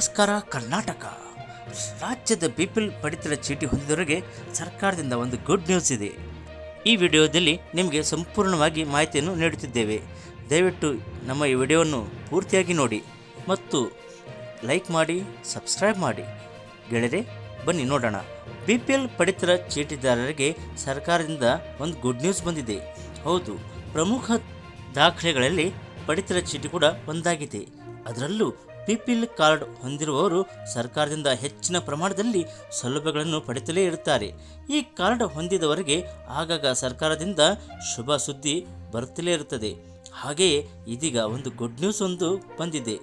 ನಮಸ್ಕಾರ, ಕರ್ನಾಟಕ. ರಾಜ್ಯದ ಬಿಪಿಲ್ ಪಡಿತರ ಚೀಟಿ ಹೊಂದಿದವರಿಗೆ ಸರ್ಕಾರದಿಂದ ಒಂದು ಗುಡ್ ನ್ಯೂಸ್ ಇದೆ. ಈ ವಿಡಿಯೋದಲ್ಲಿ ನಿಮಗೆ ಸಂಪೂರ್ಣವಾಗಿ ಮಾಹಿತಿಯನ್ನು ನೀಡುತ್ತಿದ್ದೇವೆ. ದಯವಿಟ್ಟು ನಮ್ಮ ಈ ವಿಡಿಯೋವನ್ನು ಪೂರ್ತಿಯಾಗಿ ನೋಡಿ ಮತ್ತು ಲೈಕ್ ಮಾಡಿ, ಸಬ್ಸ್ಕ್ರೈಬ್ ಮಾಡಿ. ಗೆಳೆಯರೆ, ಬನ್ನಿ ನೋಡೋಣ. ಬಿ ಪಿ ಎಲ್ ಪಡಿತರ ಚೀಟಿದಾರರಿಗೆ ಸರ್ಕಾರದಿಂದ ಒಂದು ಗುಡ್ ನ್ಯೂಸ್ ಬಂದಿದೆ. ಹೌದು, ಪ್ರಮುಖ ದಾಖಲೆಗಳಲ್ಲಿ ಪಡಿತರ ಚೀಟಿ ಕೂಡ ಒಂದಾಗಿದೆ. ಅದರಲ್ಲೂ ಬಿ ಪಿ ಎಲ್ ಕಾರ್ಡ್ ಹೊಂದಿರುವವರು ಸರ್ಕಾರದಿಂದ ಹೆಚ್ಚಿನ ಪ್ರಮಾಣದಲ್ಲಿ ಸೌಲಭ್ಯಗಳನ್ನು ಪಡೆಯುತ್ತಲೇ ಇರುತ್ತಾರೆ. ಈ ಕಾರ್ಡ್ ಹೊಂದಿದವರಿಗೆ ಆಗಾಗ ಸರ್ಕಾರದಿಂದ ಶುಭ ಸುದ್ದಿ ಬರುತ್ತಲೇ ಇರುತ್ತದೆ. ಹಾಗೆಯೇ ಇದೀಗ ಒಂದು ಗುಡ್ ನ್ಯೂಸ್ ಒಂದು ಬಂದಿದೆ.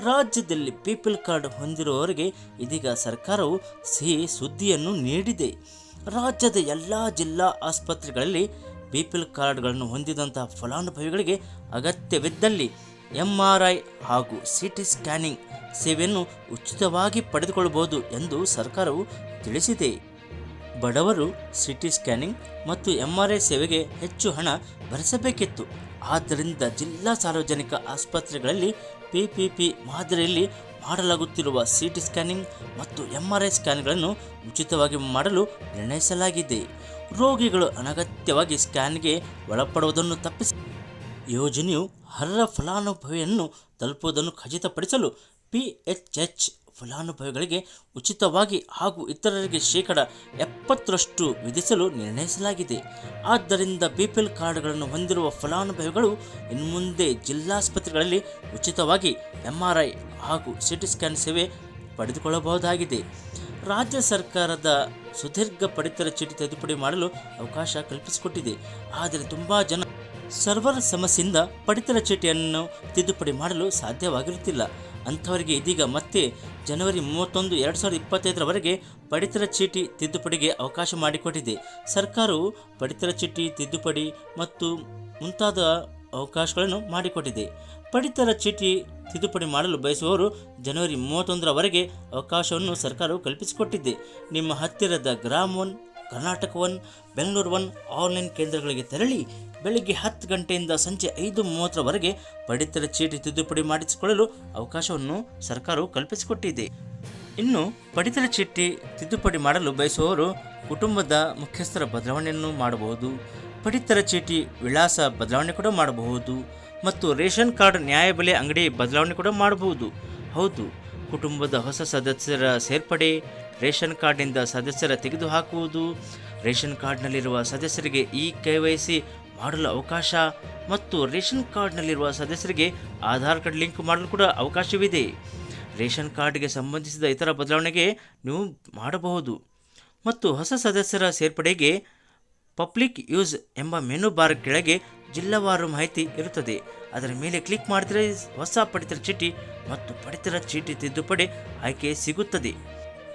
ರಾಜ್ಯದಲ್ಲಿ ಪೀಪಲ್ ಕಾರ್ಡ್ ಹೊಂದಿರುವವರಿಗೆ ಇದೀಗ ಸರ್ಕಾರವು ಸಿಹಿ ಸುದ್ದಿಯನ್ನು ನೀಡಿದೆ. ರಾಜ್ಯದ ಎಲ್ಲ ಜಿಲ್ಲಾ ಆಸ್ಪತ್ರೆಗಳಲ್ಲಿ ಪೀಪಲ್ ಕಾರ್ಡ್ಗಳನ್ನು ಹೊಂದಿದಂತಹ ಫಲಾನುಭವಿಗಳಿಗೆ ಅಗತ್ಯವಿದ್ದಲ್ಲಿ ಎಂ ಆರ್ ಐ ಹಾಗೂ ಸಿ ಟಿ ಸ್ಕ್ಯಾನಿಂಗ್ ಸೇವೆಯನ್ನು ಉಚಿತವಾಗಿ ಪಡೆದುಕೊಳ್ಳಬಹುದು ಎಂದು ಸರ್ಕಾರವು ತಿಳಿಸಿದೆ. ಬಡವರು ಸಿ ಟಿ ಸ್ಕ್ಯಾನಿಂಗ್ ಮತ್ತು ಎಂ ಆರ್ ಐ ಸೇವೆಗೆ ಹೆಚ್ಚು ಹಣ ಭರಿಸಬೇಕಿತ್ತು. ಆದ್ದರಿಂದ ಜಿಲ್ಲಾ ಸಾರ್ವಜನಿಕ ಆಸ್ಪತ್ರೆಗಳಲ್ಲಿ ಪಿಪಿಪಿ ಮಾದರಿಯಲ್ಲಿ ಮಾಡಲಾಗುತ್ತಿರುವ ಸಿ ಟಿ ಸ್ಕ್ಯಾನಿಂಗ್ ಮತ್ತು ಎಂ ಆರ್ ಐ ಸ್ಕ್ಯಾನ್ಗಳನ್ನು ಉಚಿತವಾಗಿ ಮಾಡಲು ನಿರ್ಣಯಿಸಲಾಗಿದೆ. ರೋಗಿಗಳು ಅನಗತ್ಯವಾಗಿ ಸ್ಕ್ಯಾನ್ಗೆ ಒಳಪಡುವುದನ್ನು ತಪ್ಪಿಸಿ ಯೋಜನೆಯು ಅರ್ಹ ಫಲಾನುಭವಿಯನ್ನು ತಲುಪುವುದನ್ನು ಖಚಿತಪಡಿಸಲು ಪಿ ಎಚ್ ಎಚ್ ಫಲಾನುಭವಿಗಳಿಗೆ ಉಚಿತವಾಗಿ ಹಾಗೂ ಇತರರಿಗೆ ಶೇಕಡ ಎಪ್ಪತ್ತರಷ್ಟು ವಿಧಿಸಲು ನಿರ್ಣಯಿಸಲಾಗಿದೆ. ಆದ್ದರಿಂದ ಬಿ ಪಿ ಎಲ್ ಕಾರ್ಡ್ಗಳನ್ನು ಹೊಂದಿರುವ ಫಲಾನುಭವಿಗಳು ಇನ್ನು ಮುಂದೆ ಜಿಲ್ಲಾಸ್ಪತ್ರೆಗಳಲ್ಲಿ ಉಚಿತವಾಗಿ ಎಂ ಆರ್ ಐ ಹಾಗೂ ಸಿ ಟಿ ಸ್ಕ್ಯಾನ್ ಸೇವೆ ಪಡೆದುಕೊಳ್ಳಬಹುದಾಗಿದೆ. ರಾಜ್ಯ ಸರ್ಕಾರದ ಸುದೀರ್ಘ ಪಡಿತರ ಚೀಟಿ ತಿದ್ದುಪಡಿ ಮಾಡಲು ಅವಕಾಶ ಕಲ್ಪಿಸಿಕೊಟ್ಟಿದೆ. ಆದರೆ ತುಂಬ ಜನ ಸರ್ವರ್ ಸಮಸ್ಯೆಯಿಂದ ಪಡಿತರ ಚೀಟಿಯನ್ನು ತಿದ್ದುಪಡಿ ಮಾಡಲು ಸಾಧ್ಯವಾಗಿರುತ್ತಿಲ್ಲ. ಅಂಥವರಿಗೆ ಇದೀಗ ಮತ್ತೆ ಜನವರಿ ಮೂವತ್ತೊಂದು, ಎರಡು ಸಾವಿರದ ಇಪ್ಪತ್ತೈದರವರೆಗೆ ಪಡಿತರ ಚೀಟಿ ತಿದ್ದುಪಡಿಗೆ ಅವಕಾಶ ಮಾಡಿಕೊಟ್ಟಿದೆ. ಸರ್ಕಾರವು ಪಡಿತರ ಚೀಟಿ ತಿದ್ದುಪಡಿ ಮತ್ತು ಮುಂತಾದ ಅವಕಾಶಗಳನ್ನು ಮಾಡಿಕೊಟ್ಟಿದೆ. ಪಡಿತರ ಚೀಟಿ ತಿದ್ದುಪಡಿ ಮಾಡಲು ಬಯಸುವವರು ಜನವರಿ ಮೂವತ್ತೊಂದರವರೆಗೆ ಅವಕಾಶವನ್ನು ಸರ್ಕಾರವು ಕಲ್ಪಿಸಿಕೊಟ್ಟಿದೆ. ನಿಮ್ಮ ಹತ್ತಿರದ Gram one, Karnataka one, Bengaluru one online ಕೇಂದ್ರಗಳಿಗೆ ತೆರಳಿ ಬೆಳಿಗ್ಗೆ ಹತ್ತು ಗಂಟೆಯಿಂದ ಸಂಜೆ ಐದು ಮೂವತ್ತರವರೆಗೆ ಪಡಿತರ ಚೀಟಿ ತಿದ್ದುಪಡಿ ಮಾಡಿಸಿಕೊಳ್ಳಲು ಅವಕಾಶವನ್ನು ಸರ್ಕಾರವು ಕಲ್ಪಿಸಿಕೊಟ್ಟಿದೆ. ಇನ್ನು ಪಡಿತರ ಚೀಟಿ ತಿದ್ದುಪಡಿ ಮಾಡಲು ಬಯಸುವವರು ಕುಟುಂಬದ ಮುಖ್ಯಸ್ಥರ ಬದಲಾವಣೆಯನ್ನು ಮಾಡಬಹುದು. ಪಡಿತರ ಚೀಟಿ ವಿಳಾಸ ಬದಲಾವಣೆ ಕೂಡ ಮಾಡಬಹುದು ಮತ್ತು ರೇಷನ್ ಕಾರ್ಡ್ ನ್ಯಾಯಬೆಲೆ ಅಂಗಡಿ ಬದಲಾವಣೆ ಕೂಡ ಮಾಡಬಹುದು. ಹೌದು, ಕುಟುಂಬದ ಹೊಸ ಸದಸ್ಯರ ಸೇರ್ಪಡೆ, ರೇಷನ್ ಕಾರ್ಡ್ನಿಂದ ಸದಸ್ಯರ ತೆಗೆದುಹಾಕುವುದು, ರೇಷನ್ ಕಾರ್ಡ್ನಲ್ಲಿರುವ ಸದಸ್ಯರಿಗೆ ಇ ಕೆ ವೈ ಸಿ ಮಾಡಲು ಅವಕಾಶ ಮತ್ತು ರೇಷನ್ ಕಾರ್ಡ್ನಲ್ಲಿರುವ ಸದಸ್ಯರಿಗೆ ಆಧಾರ್ ಕಾರ್ಡ್ ಲಿಂಕ್ ಮಾಡಲು ಕೂಡ ಅವಕಾಶವಿದೆ. ರೇಷನ್ ಕಾರ್ಡ್ಗೆ ಸಂಬಂಧಿಸಿದ ಇತರ ಬದಲಾವಣೆಗೆ ನೀವು ಮಾಡಬಹುದು. ಮತ್ತು ಹೊಸ ಸದಸ್ಯರ ಸೇರ್ಪಡೆಗೆ ಪಬ್ಲಿಕ್ ಯೂಸ್ ಎಂಬ ಮೆನು ಬಾರ್ ಕೆಳಗೆ ಜಿಲ್ಲಾವಾರು ಮಾಹಿತಿ ಇರುತ್ತದೆ. ಅದರ ಮೇಲೆ ಕ್ಲಿಕ್ ಮಾಡಿದರೆ ಹೊಸ ಪಡಿತರ ಚೀಟಿ ಮತ್ತು ಪಡಿತರ ಚೀಟಿ ತಿದ್ದುಪಡಿ ಆಯ್ಕೆ ಸಿಗುತ್ತದೆ.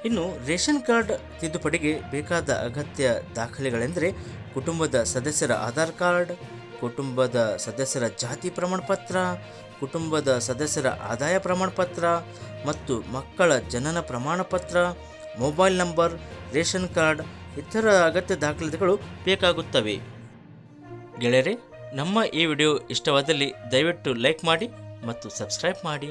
ಇನ್ನು ರೇಷನ್ ಕಾರ್ಡ್ ತಿದ್ದುಪಡಿಗೆ ಬೇಕಾದ ಅಗತ್ಯ ದಾಖಲೆಗಳೆಂದರೆ ಕುಟುಂಬದ ಸದಸ್ಯರ ಆಧಾರ್ ಕಾರ್ಡ್, ಕುಟುಂಬದ ಸದಸ್ಯರ ಜಾತಿ ಪ್ರಮಾಣಪತ್ರ, ಕುಟುಂಬದ ಸದಸ್ಯರ ಆದಾಯ ಪ್ರಮಾಣಪತ್ರ ಮತ್ತು ಮಕ್ಕಳ ಜನನ ಪ್ರಮಾಣಪತ್ರ, ಮೊಬೈಲ್ ನಂಬರ್, ರೇಷನ್ ಕಾರ್ಡ್ ಇತರ ಅಗತ್ಯ ದಾಖಲೆಗಳು ಬೇಕಾಗುತ್ತವೆ. ಗೆಳೆಯರೆ, ನಮ್ಮ ಈ ವಿಡಿಯೋ ಇಷ್ಟವಾದಲ್ಲಿ ದಯವಿಟ್ಟು ಲೈಕ್ ಮಾಡಿ ಮತ್ತು ಸಬ್ಸ್ಕ್ರೈಬ್ ಮಾಡಿ.